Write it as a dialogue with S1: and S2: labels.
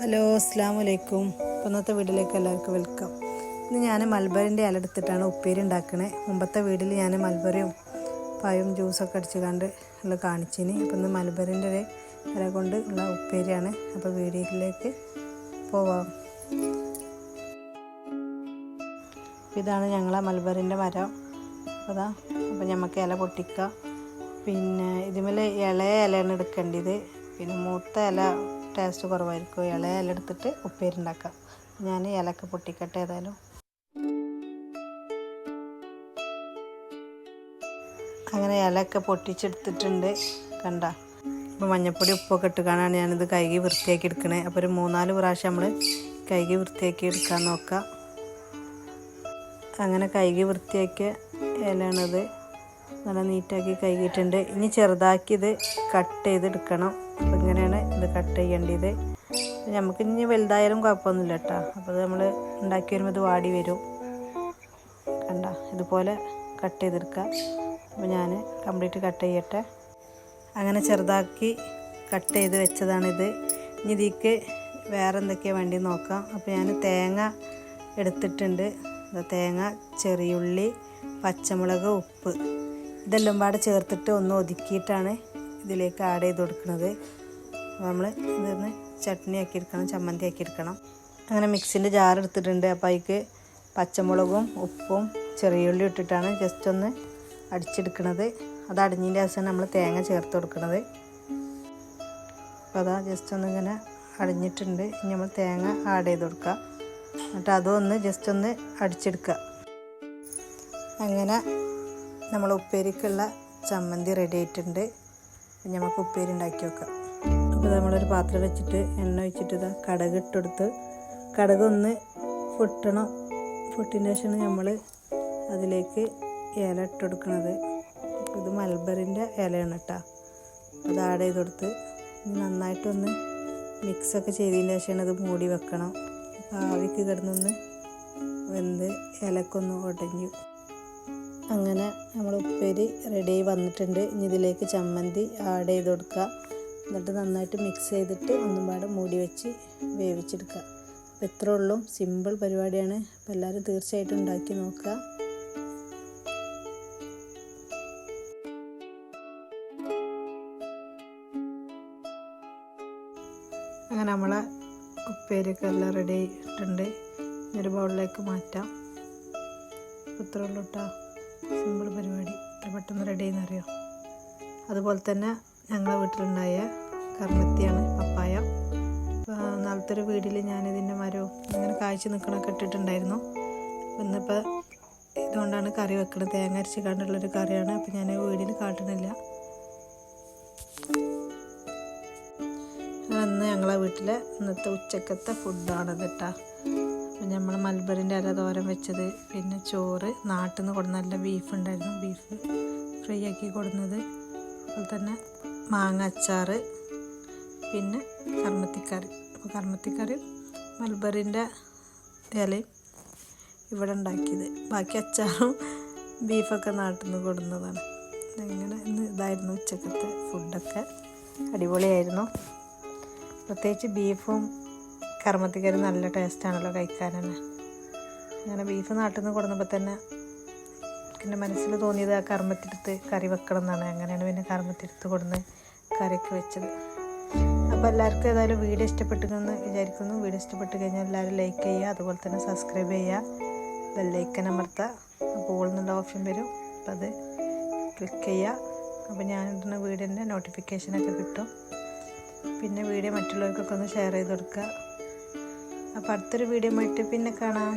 S1: Hello അസ്സാം വലൈക്കും ഇന്നത്തെ വീട്ടിലേക്ക് എല്ലാവർക്കും വെൽക്കം. ഇന്ന് ഞാൻ മൽബറിന്റെ ഇല എടുത്തിട്ടാണ് ഉപ്പേരി ഉണ്ടാക്കണേ. മുമ്പത്തെ വീട്ടിൽ ഞാൻ മൽബറിയും പായും ജ്യൂസൊക്കെ അടിച്ച് കണ്ട് ഉള്ള കാണിച്ചിന്. അപ്പം ഇന്ന് മൽബറിന്റെ ഒരു ഇല കൊണ്ട് ഉള്ള ഉപ്പേരിയാണ്. അപ്പോൾ വീഡിയോയിലേക്ക് പോവാം. ഇതാണ് ഞങ്ങളെ മൽബറിന്റെ മരം. അതാ അപ്പോൾ നമുക്ക് ഇല പൊട്ടിക്കുക പിന്നെ ഇതിമേൽ ഇളയ ഇലയാണ് എടുക്കേണ്ടത്. പിന്നെ മൂത്ത ഇല ടേസ്റ്റ് കുറവായിരിക്കും. ഇളയ ഇല എടുത്തിട്ട് ഉപ്പേരി ഞാൻ ഇലക്കെ പൊട്ടിക്കട്ടെ ഏതായാലും. അങ്ങനെ ഇലയൊക്കെ പൊട്ടിച്ചെടുത്തിട്ടുണ്ട്. കണ്ട? ഇപ്പോൾ മഞ്ഞപ്പൊടി ഉപ്പൊക്കെ ഇട്ടുകാണാണ് ഞാനിത് കൈകി വൃത്തിയാക്കി എടുക്കണേ. അപ്പോൾ ഒരു മൂന്നാൽ പ്രാവശ്യം നമ്മൾ കൈകി വൃത്തിയാക്കി എടുക്കാൻ നോക്കാം. അങ്ങനെ കൈകി വൃത്തിയാക്കിയ ഇലയാണത്. നല്ല നീറ്റാക്കി കഴുകിയിട്ടുണ്ട്. ഇനി ചെറുതാക്കി ഇത് കട്ട് ചെയ്തെടുക്കണം. കട്ട് ചെയ്യേണ്ടത്. നമുക്ക് ഇനി വലുതായാലും കുഴപ്പമൊന്നുമില്ല കേട്ടോ അപ്പോൾ നമ്മൾ ഉണ്ടാക്കി വരുമ്പോൾ ഇത് വാടി വരും. കണ്ട ഇതുപോലെ കട്ട് ചെയ്തെടുക്കുക. അപ്പോൾ ഞാൻ കംപ്ലീറ്റ് കട്ട് ചെയ്യട്ടെ. അങ്ങനെ ചെറുതാക്കി കട്ട് ചെയ്ത് വെച്ചതാണിത്. ഇനി ഇതിക്ക് വേറെ എന്തൊക്കെയാണ് വേണ്ടി നോക്കാം. അപ്പോൾ ഞാൻ തേങ്ങ എടുത്തിട്ടുണ്ട്. തേങ്ങ ചെറിയുള്ളി പച്ചമുളക് ഉപ്പ്. ഇതെല്ലാം പാടെ ചേർത്തിട്ട് ഒന്ന് ഒതുക്കിയിട്ടാണ് ഇതിലേക്ക് ആഡ് ചെയ്ത് കൊടുക്കുന്നത്. നമ്മൾ ഇതൊന്ന് ചട്നി ആക്കി എടുക്കണം ചമ്മന്തി ആക്കി എടുക്കണം അങ്ങനെ മിക്സിന്റെ ജാർ എടുത്തിട്ടുണ്ട്. അപ്പോൾ അതിക്ക് പച്ചമുളകും ഉപ്പും ചെറിയുള്ളി ഇട്ടിട്ടാണ് ജസ്റ്റ് ഒന്ന് അടിച്ചെടുക്കുന്നത് അത് അടിഞ്ഞതിന്റെ ശേഷം നമ്മൾ തേങ്ങ ചേർത്ത് കൊടുക്കുന്നത് അപ്പോൾ അതാ ജസ്റ്റ് ഒന്ന് ഇങ്ങനെ അടിഞ്ഞിട്ടുണ്ട്. ഇനി നമ്മൾ തേങ്ങ ആഡ് ചെയ്ത് കൊടുക്കുക എന്നിട്ട് അതൊന്ന് ജസ്റ്റ് ഒന്ന് അടിച്ചെടുക്കുക അങ്ങനെ നമ്മൾ ഉപ്പേരിക്കുള്ള ചമ്മന്തി റെഡി ആയിട്ടുണ്ട്. നമുക്ക് ഉപ്പേരി ഉണ്ടാക്കി വെക്കാം. അപ്പോൾ നമ്മളൊരു പാത്രം വെച്ചിട്ട് എണ്ണ ഒഴിച്ചിട്ട് ഇതാ കടക് ഇട്ടെടുത്ത് കടക് ഒന്ന് പൊട്ടണം. പൊട്ടിന്റെ ശേഷമാണ് നമ്മൾ അതിലേക്ക് ഇല ഇട്ടെടുക്കണത് ഇത് മൽബറിന്റെ ഇലയാണ് കേട്ടോ. അത് ആഡ് ചെയ്ത് കൊടുത്ത് നന്നായിട്ടൊന്ന് മിക്സൊക്കെ ചെയ്തതിന്റെ ശേഷമാണ് അത് മൂടി വെക്കണം. അപ്പോൾ ആവിക്ക് കിടന്നൊന്ന് വെന്ത് ഇലക്കൊന്ന് ഉടഞ്ഞു അങ്ങനെ നമ്മൾ ഉപ്പേരി റെഡി വന്നിട്ടുണ്ട്. ഇനി ഇതിലേക്ക് ചമ്മന്തി ആഡ് ചെയ്ത് കൊടുക്കുക എന്നിട്ട് നന്നായിട്ട് മിക്സ് ചെയ്തിട്ട് ഒന്നും പാടെ മൂടി വെച്ച് വേവിച്ചെടുക്കുക. അപ്പോൾ ഇത്രേ ഉള്ളൂ. സിമ്പിൾ പരിപാടിയാണ്. അപ്പോൾ എല്ലാവരും തീർച്ചയായിട്ടും ഉണ്ടാക്കി നോക്കുക. അങ്ങനെ നമ്മളെ ഉപ്പേരിയൊക്കെ എല്ലാം റെഡി ആയിട്ടുണ്ട്. ഇന്നൊരു ബൗളിലേക്ക് മാറ്റാം. ഇത്രേ ഉള്ളൂ കേട്ടോ സിമ്പിൾ പരിപാടി. പെട്ടെന്ന് റെഡി ചെയ്യുന്നറിയോ അതുപോലെ തന്നെ ഞങ്ങളെ വീട്ടിലുണ്ടായ കർമ്മത്തിയാണ് പപ്പായ നാളത്തെ ഒരു വീടിൽ ഞാനിതിന്റെ മരവും അങ്ങനെ കാഴ്ച നിൽക്കണമൊക്കെ ഇട്ടിട്ടുണ്ടായിരുന്നു. ഇന്നിപ്പോൾ ഇതുകൊണ്ടാണ് കറി വെക്കുന്നത് തേങ്ങ അരച്ച് കണ്ടുള്ളൊരു കറിയാണ്. അപ്പോൾ ഞാൻ വീടിൽ കാട്ടുന്നില്ല. അന്ന് ഞങ്ങളെ വീട്ടിലെ ഇന്നത്തെ ഉച്ചക്കത്തെ ഫുഡാണത് കേട്ടോ അപ്പം നമ്മൾ മൽബറിന്റെ ഇല തോരൻ വെച്ചത് പിന്നെ ചോറ്. നാട്ടിൽ നിന്ന് കൊടുന്ന നല്ല ബീഫ് ഉണ്ടായിരുന്നു ബീഫ് ഫ്രൈ ആക്കി കൊടുന്നത്. അതുപോലെ തന്നെ മാങ്ങ അച്ചാറ് പിന്നെ കർമ്മത്തിക്കറി. അപ്പോൾ കർമ്മത്തിക്കറി മൽബറിന്റെ ഇലയും ഇവിടെ ഉണ്ടാക്കിയത്. ബാക്കി അച്ചാറും ബീഫൊക്കെ നാട്ടിൽ നിന്ന് കൊടുന്നതാണ്. അങ്ങനെ ഇന്ന് ഇതായിരുന്നു ഉച്ചക്കത്തെ ഫുഡൊക്കെ. അടിപൊളിയായിരുന്നു. പ്രത്യേകിച്ച് ബീഫും കർമ്മത്തിക്കറി നല്ല ടേസ്റ്റാണല്ലോ കഴിക്കാൻ തന്നെ. അങ്ങനെ ബീഫ് നാട്ടിൽ നിന്ന് കൊടുന്നപ്പോൾ തന്നെ എന്റെ മനസ്സിൽ തോന്നിയത് ആ കർമ്മത്തിരുത്ത് കറി വെക്കണം എന്നാണ്. അങ്ങനെയാണ് പിന്നെ കർമ്മത്തിരുത്ത് കൊടുന്ന് കറിക്ക് വെച്ചത്. അപ്പോൾ എല്ലാവർക്കും ഏതായാലും വീഡിയോ ഇഷ്ടപ്പെട്ടെന്ന് വിചാരിക്കുന്നു. വീഡിയോ ഇഷ്ടപ്പെട്ട് കഴിഞ്ഞാൽ എല്ലാവരും ലൈക്ക് ചെയ്യുക അതുപോലെ തന്നെ സബ്സ്ക്രൈബ് ചെയ്യുക ബെല്ലൈക്കൻ അമർത്തുക. അപ്പോൾ നല്ല ഓപ്ഷൻ വരും. അപ്പം അത് ക്ലിക്ക് ചെയ്യുക. അപ്പോൾ ഞാൻ ഞാനിടുന്ന വീഡിയോന്റെ നോട്ടിഫിക്കേഷനൊക്കെ കിട്ടും. പിന്നെ വീഡിയോ മറ്റുള്ളവർക്കൊക്കെ ഒന്ന് ഷെയർ ചെയ്ത് കൊടുക്കുക. അപ്പോൾ അടുത്തൊരു വീഡിയോ ആയിട്ട് പിന്നെ കാണാം.